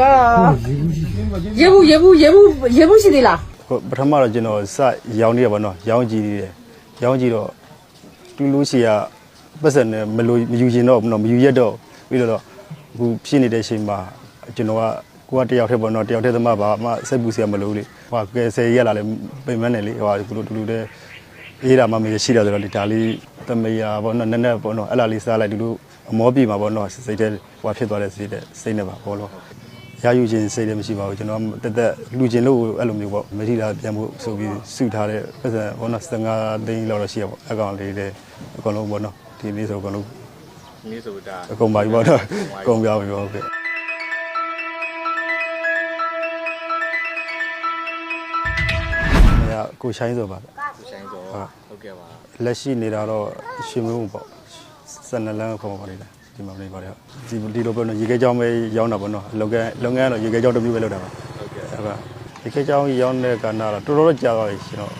တော့ရေဘူးရေဘူးရေဘူးရေဘူးရှိသေးလားဟိုပထမတော့ကျွန်တော်စရောင်းနေရပါတော့ရောင်းကြည့်နေတယ်ရောင်းကြည့်တော့တူလူစီကပတ်စံနဲ့မလို့မယူရင်တော့ဘူးနော်မယူရက်တော့ပြီးတော့အခုဖြစ်နေတဲ့အချိန်မှာကျွန်တော်ကကိုကတယောက်တည်းပေါ့နော်တယောက်တည်းသမားပါအမစိတ်ပူစရာမလိုလေဟိုကယ်ဆယ်ရက်လာလေပိန်မနဲ့လေဟိုကတူတူတူတူတဲ့အေးတာမှမရှိတော့ဆိုတော့ဒီဒါလေးတမယာပေါ့နော်နက်နက်ပေါ့နော်အဲ့လာလေးစားလိုက်တူတူအမောပြေမှာပေါ့နော်စိတ်တဲ့ဟိုဖြစ်သွားတဲ့စိတ်တဲ့စိတ်နဲ့ပါဘောလို့ ရယူခြင်းစိတ်လည်းမရှိပါဘူးကျွန်တော်ကတက်တက်လူချင်းလို့အဲ့လိုမျိုးပေါ့မရှိတာပြန်ဖို့ဆိုပြီးစုထားတဲ့ပတ်စံဘောနော်15သိန်းလောက်တော့ရှိရပေါ့အကောင်လေးလည်းအကုန်လုံးပေါ့နော်ဒီနေ့ဆိုအကုန်လုံးနည်းဆိုတာအကုန်ပါပြီပေါ့နော်အကုန်ပြောင်းပြီပေါ့ဟုတ်ကဲ့မရကိုရှိုင်းဆိုပါဗျကိုဆိုင်တော့ဟုတ်ကဲ့ပါလက်ရှိနေတာတော့ရှင်မုံပေါ့12လမ်းခေါ်ပါလိမ့်တယ် ဒီမှာနေပါတယ်ဒီဒီလိုပေါ့နော်ရေခဲကြောင်းပဲရောင်းတာပေါ့နော်လုပ်ငန်းလုပ်ငန်းကတော့ရေခဲကြောင်းတစ်မျိုးပဲလုပ်တာပါဟုတ်ကဲ့အဲ့ဒါဒီခေတ်ကြောင်းကြီးရောက်တဲ့ကဏ္ဍတော့တော်တော်တော့ကြာသွားပြီကျွန်တော်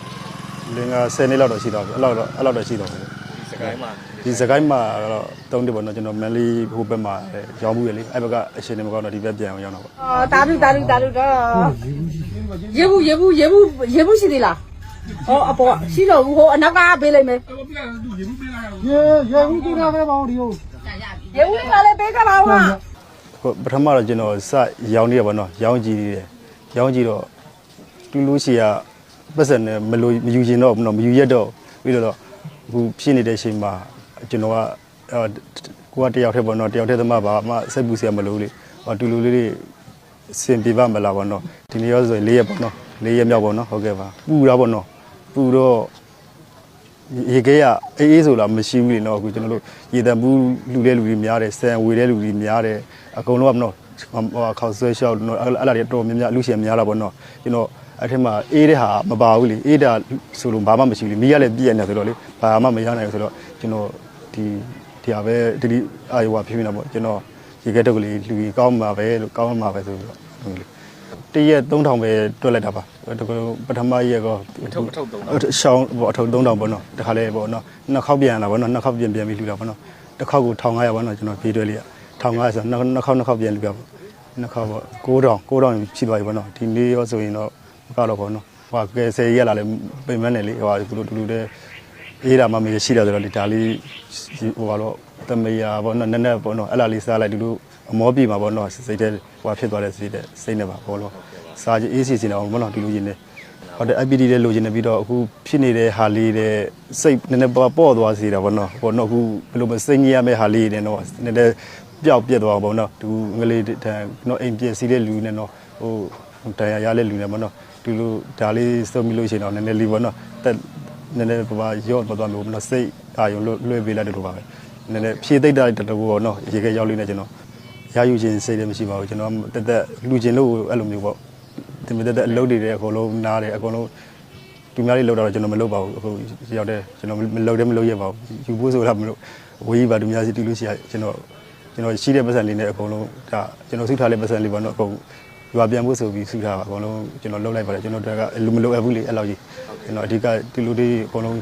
လင်္ကာ10နှစ်လောက်တော့ရှိသွားပြီအဲ့လောက်တော့အဲ့လောက်တော့ရှိသွားပြီဒီစကိုင်းမှာဒီစကိုင်းမှာတော့တုံးတယ်ပေါ့နော်ကျွန်တော်မန်လေးဟိုဘက်မှာရောင်းမှုရလေအဲ့ဘက်ကအရှင်တွေမကောင်းတော့ဒီဘက်ပြန်အောင်ရောက်တော့ပေါ့အော်တာလူတာလူတာလူတော့ရေဘူးရေဘူးရေဘူးရေဘူးရှိသေးလားဟောအပေါ်ရှိတော့ဘူးဟိုအနောက်ကပေးလိုက်မယ်ရေရေဦးတူတာပဲပေါ့ဒီဟုတ် ရေဘူးကလည်းပေးကြပါဦးဟာဟိုပထမတော့ကျွန်တော်စရောင်းနေရပေါ့နော်ရောင်းကြည့်နေတယ်ရောင်းကြည့်တော့တူလူစီကပတ်စံနဲ့မလို့မယူရင်တော့ဘူးနော်မယူရက်တော့ပြီးတော့အခုဖြစ်နေတဲ့အချိန်မှာကျွန်တော်ကအော်ကိုကတယောက်တည်းပေါ့နော်တယောက်တည်းသမားပါအမစိတ်ပူစရာမလိုလေဟောတူလူလေးတွေစင်ပြပါမလားပေါ့နော်ဒီနေ့ရောဆိုရင်၄ရက်ပေါ့နော်၄ရက်မြောက်ပေါ့နော်ဟုတ်ကဲ့ပါပူတာပေါ့နော်ပူတော့ ရေခဲရအေးအေးဆိုလားမရှိဘူးလေနော်အခုကျွန်တော်တို့ရေတံပူးလူတဲ့လူတွေများတယ်ဆန်ဝေတဲ့လူတွေများတယ်အကုန်လုံးကမနော်ဟိုခေါက်ဆွဲရှောက်နော်အဲ့လာတွေတော်များများလူရှင်များလာပေါ့နော်ကျွန်တော်အဲ့ထက်မှာအေးတဲ့ဟာမပါဘူးလေအေးတာဆိုလို့ဘာမှမရှိဘူးလေမိရလည်းပြည့်ရနေဆိုတော့လေဘာမှမရနိုင်ဘူးဆိုတော့ကျွန်တော်ဒီဒီဟာပဲဒီဒီအာယဝဖြစ်နေတာပေါ့ကျွန်တော်ရေခဲတုပ်ကလေးလူကြီးကောင်းမှာပဲလို့ကောင်းမှာပဲဆိုပြီးတော့ဟုတ်လေ တရက်3000ပဲတွက်လိုက်တာပါတကယ်ပထမရက်ကောအထုပ်အထုပ်သုံးအရှောင်းပေါ့အထုပ်3000ပေါ့နော်တခါလဲပေါ့နော်နှစ်ခေါက်ပြန်လာပေါ့နော်နှစ်ခေါက်ပြန်ပြန်ပြီးလူတာပေါ့နော်တစ်ခေါက်ကို1500ပေါ့နော်ကျွန်တော်ပြေးတွဲလေးက1500ဆိုနှစ်နှစ်ခေါက်နှစ်ခေါက်ပြန်လူတာပေါ့နှစ်ခေါက်ပေါ့9000 9000ရှိသွားပြီပေါ့နော်ဒီနေ့ရောဆိုရင်တော့မကတော့ပေါ့နော်ဟိုကယ်ဆယ်ရက်လာလဲပိန်မနဲ့လေဟိုတူတူတူတဲ့အေးတာမှမရှိတော့ဆိုတော့ဒီဒါလေးဟိုကတော့တမယာပေါ့နော်နက်နက်ပေါ့နော်အဲ့လာလေးစားလိုက်တူတူ အမောပြေမှာပေါ့နော်စိတ်တဲ့ဟိုဖြစ်သွားတဲ့စိတ်တဲ့စိတ်နဲ့ပါဘောလို့စားကြအေးစီစီနေအောင်ပေါ့နော်ဒီလိုချင်းနေဟုတ်တယ် IPD လည်းလိုချင်နေပြီးတော့အခုဖြစ်နေတဲ့ဟာလေးတဲ့စိတ်နည်းနည်းပေါ့ပေါ့သွားစေတာပေါ့နော်ပေါ့နော်အခုဘယ်လိုမစိတ်ကြီးရမယ့်ဟာလေးတဲ့နော်နည်းနည်းပျောက်ပြက်သွားပေါ့နော်သူငလေးတန်နော်အိမ်ပြည့်စီးတဲ့လူနဲ့နော်ဟိုတန်ရရတဲ့လူနဲ့ပေါ့နော်ဒီလိုဒါလေးစုံပြီးလို့ရှိရင်တော့နည်းနည်းလေးပေါ့နော်တက်နည်းနည်းပပရော့သွားလို့ပေါ့နော်စိတ်အာရုံလွှဲပေးလိုက်တယ်လို့ပါပဲနည်းနည်းဖြည့်သိမ့်တဲ့တူပေါ့နော်ရေခဲရောက်လေးနဲ့ကျွန်တော် ရယူခြင်းစိတ်လည်းမရှိပါဘူးကျွန်တော်တက်တက်လူချင်းလို့အဲ့လိုမျိုးပေါ့ဒီမဲ့တက်တက်အလုပ်တွေတဲ့အကုန်လုံးနားတယ်အကုန်လုံးသူများလေးလောက်တော့ကျွန်တော်မလုပ်ပါဘူးအခုရောက်တဲ့ကျွန်တော်မလုပ်တယ်မလုပ်ရပါဘူးယူဖို့ဆိုတာမလို့ဝေးပါသူများစီတူလို့ရှိရကျွန်တော်ကျွန်တော်ရှိတဲ့ပတ်စံလေးနဲ့အကုန်လုံးဒါကျွန်တော်စုထားတဲ့ပတ်စံလေးပေါ့နော်အကုန်ရွာပြန်ဖို့ဆိုပြီးစုထားပါအကုန်လုံးကျွန်တော်လုပ်လိုက်ပါတယ်ကျွန်တော်တို့ကလူမလုပ်အပ်ဘူးလေအဲ့လောက်ကြီးကျွန်တော်အဓိကတူလူတွေအကုန်လုံး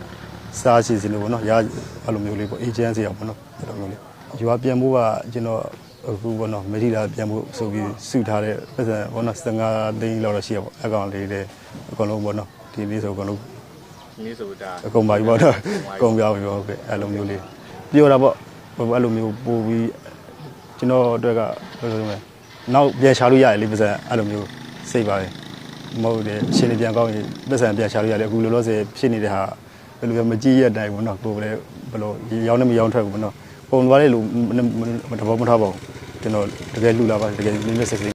စားစီစီလို့ပေါ့နော်ရအဲ့လိုမျိုးလေးပေါ့အေဂျင့်စီအောင်ပေါ့နော်အဲ့လိုမျိုးလေးရွာပြန်ဖို့ကကျွန်တော် အခုပေါ့နော်မထီတာပြန်ဖို့ဆိုပြီးစုထားတဲ့ပတ်စံပေါ့နော်15သိန်းလောက်တော့ရှိရပေါ့အကောင်လေးတွေအကုန်လုံးပေါ့နော်ဒီလေးဆိုအကုန်လုံးနည်းဆိုတာအကုန်ပါပြီပေါ့နော်အကုန်ပြောင်းပြီပေါ့ဟုတ်ကဲ့အဲ့လိုမျိုးလေးပြောတာပေါ့ဟိုအဲ့လိုမျိုးပို့ပြီးကျွန်တော်အတွက်ကဘယ်လိုလဲမလဲနောက်ပြန်ရှာလို့ရတယ်လေပတ်စံအဲ့လိုမျိုးစိတ်ပါတယ်မဟုတ်တယ်အရှင်နေပြန်ကောင်းရင်ပတ်စံပြန်ရှာလို့ရတယ်အခုလောလောဆယ်ဖြစ်နေတဲ့ဟာဘယ်လိုပဲမကြည့်ရတဲ့အတိုင်းပေါ့နော်ကိုယ်လည်းဘယ်လိုရောင်းနေမရောင်းထွက်ဘူးပေါ့နော်ပုံသွားတဲ့လူတဘောမထားပါဘူး ကျွန်တော်တကယ်လှူလာပါတကယ်နည်းနည်းစိတ်စိတ်